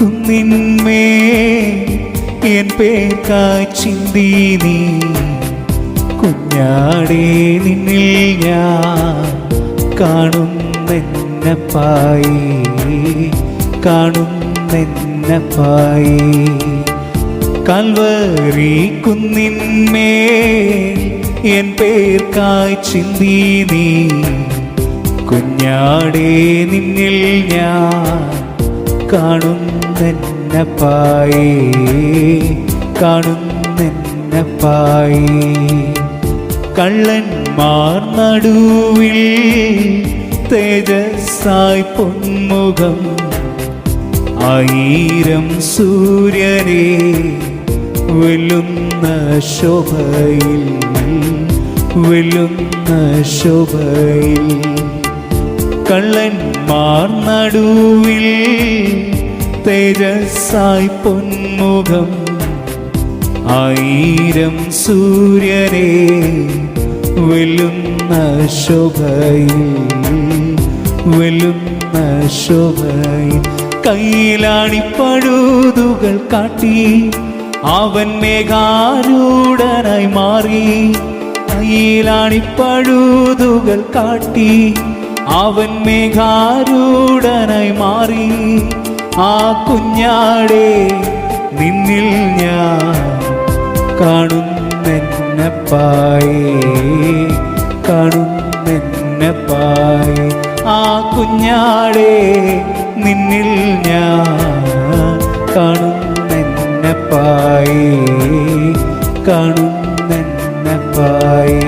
കുന്നിന്മേ N പേർക്കായി ചിന്തി നീ. കുഞ്ഞാടേ നിന്നിൽ ഞാൻ കാണുന്നെന്നപ്പായി. കാണുന്നെന്നപ്പായി. കൽവറി കുന്നിന്മേൽ എൻ പേർക്കായി ചിന്തി നീ. കുഞ്ഞാടേ നിന്നിൽ ഞാൻ കാണുന്നെന്നപ്പായി. കാണുന്നെന്നപ്പായി. കള്ളന്മാർ നടുവിൽ തേജസ്സായി പൊന്മുഖം ആയിരം സൂര്യനെ വെല്ലുന്ന ശോഭയിൽ വെല്ലുന്ന ശോഭയിൽ. കള്ളന്മാർ നടുവിൽ തേജസ്സായി പൊന്മുഖം ആയിരം സൂര്യനെ വെല്ലുന്ന ശോഭയിൽ വെല്ലുന്ന ശോഭയിൽ. കയ്യിലാണി പഴുതുകൾ കാട്ടി അവൻ മേഘാരൂഢനായി മാറി. കയ്യിലാണി പഴുതുകൾ കാട്ടി അവൻ മേഘാരൂടനായി മാറി. ആ കുഞ്ഞാടെ നിന്നിൽ ഞാൻ കാണുന്നെന്നപ്പായി കാണുന്നെന്നപ്പായി. ആ കുഞ്ഞാടെ നിന്നിൽ ഞാൻ കാണുന്നെന്നപ്പായി കാണുന്നെന്നപ്പായി.